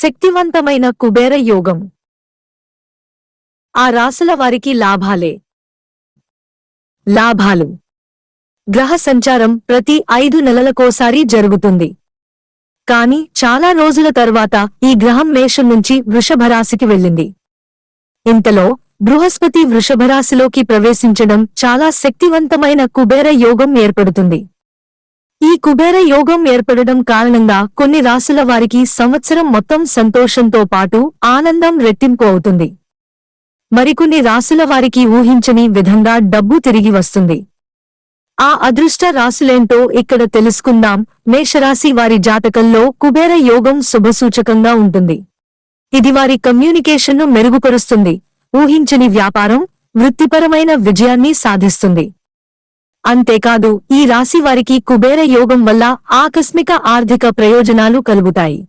శక్తివంతమైన కుబేర యోగం. ఆ రాసుల వారికి లాభాలే. లాభాలు. గ్రహ సంచారం ప్రతి ఐదు నెలలకోసారి జరుగుతుంది. కాని చాలా రోజుల తర్వాత ఈ గ్రహం మేషం నుంచి వృషభరాశికి వెళ్ళింది. ఇంతలో బృహస్పతి వృషభరాశిలోకి ప్రవేశించడం చాలా శక్తివంతమైన కుబేర యోగం ఏర్పడుతుంది. ఈ కుబేర యోగం ఏర్పడడం కారణంగా కొన్ని రాశుల వారికి సంవత్సరం మొత్తం సంతోషంతో పాటు ఆనందం రెట్టింపు అవుతుంది. మరికొన్ని రాశుల వారికి ఊహించని విధంగా డబ్బు తిరిగి వస్తుంది. ఆ అదృష్ట రాశులేంటో ఇక్కడ తెలుసుకుందాం. మేషరాశి వారి జాతకంలో కుబేర యోగం శుభసూచకంగా ఉంటుంది. ఇది వారి కమ్యూనికేషన్ను మెరుగుపరుస్తుంది. ఊహించని వ్యాపారం వృత్తిపరమైన విజయాన్ని సాధిస్తుంది. అంతేకాదు ఈ రాశి వారికి కుబేర యోగం వల్ల ఆకస్మిక ఆర్థిక ప్రయోజనాలు కలుగుతాయి.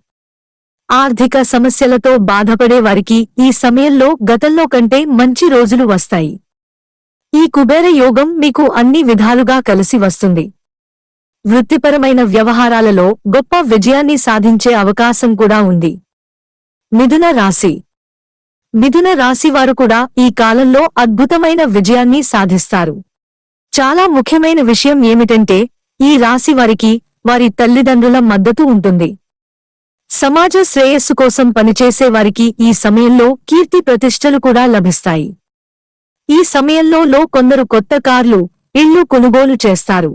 ఆర్థిక సమస్యలతో బాధపడే వారికి ఈ సమయంలో గతంలో కంటే మంచి రోజులు వస్తాయి. ఈ కుబేర యోగం మీకు అన్ని విధాలుగా కలిసి వస్తుంది. వృత్తిపరమైన వ్యవహారాలలో గొప్ప విజయాన్ని సాధించే అవకాశం కూడా ఉంది. మిథున రాశి. మిథున రాశి వారు కూడా ఈ కాలంలో అద్భుతమైన విజయాన్ని సాధిస్తారు. చాలా ముఖ్యమైన విషయం ఏమిటంటే ఈ రాశి వారికి వారి తల్లిదండ్రుల మద్దతు ఉంటుంది. సమాజ శ్రేయస్సు కోసం పనిచేసే వారికి ఈ సమయంలో కీర్తి ప్రతిష్టలు కూడా లభిస్తాయి. ఈ సమయంలో లో కొందరు కొత్త కార్లు ఇళ్ళు కొనుగోలు చేస్తారు.